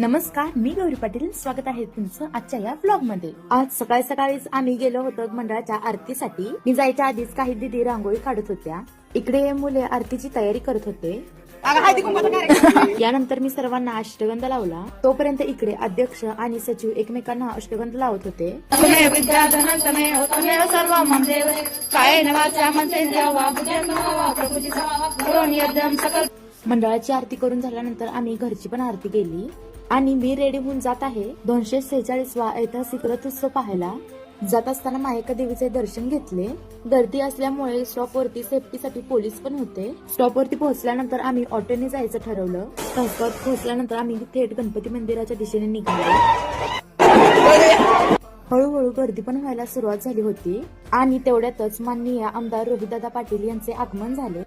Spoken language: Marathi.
नमस्कार मी गौरी पाटील. स्वागत आहे तुमचं आजच्या या ब्लॉगमध्ये आज सकाळी सकाळीच आम्ही गेलो होतो मंडळाच्या आरतीसाठी. मी जायच्या आधीच काही दिदी रांगोळी काढत होत्या. इकडे मुले आरतीची तयारी करत होते. यानंतर मी सर्वांना अष्टगंध लावला. तोपर्यंत इकडे अध्यक्ष आणि सचिव एकमेकांना अष्टगंध लावत होते. त्वमेव मंडळाची आरती करून झाल्यानंतर आम्ही घरची पण आरती केली. आणि मी रेडी होऊन जात आहे. दोनशे सेहेचाळीस वा ऐतिहासिक रथोत्सव पाहायला. जात असताना मायका देवीचे दर्शन घेतले. गर्दी असल्यामुळे स्टॉपवरती सेफ्टीसाठी पोलीस पण होते. स्टॉपवरती पोहोचल्यानंतर आम्ही ऑटोने जायचं ठरवलं. तासगावात पोहोचल्यानंतर आम्ही थेट गणपती मंदिराच्या दिशेने निघालो. हळूहळू गर्दी पण व्हायला सुरुवात झाली होती. आणि तेवढ्यातच माननीय आमदार रोहितदादा पाटील यांचे आगमन झाले.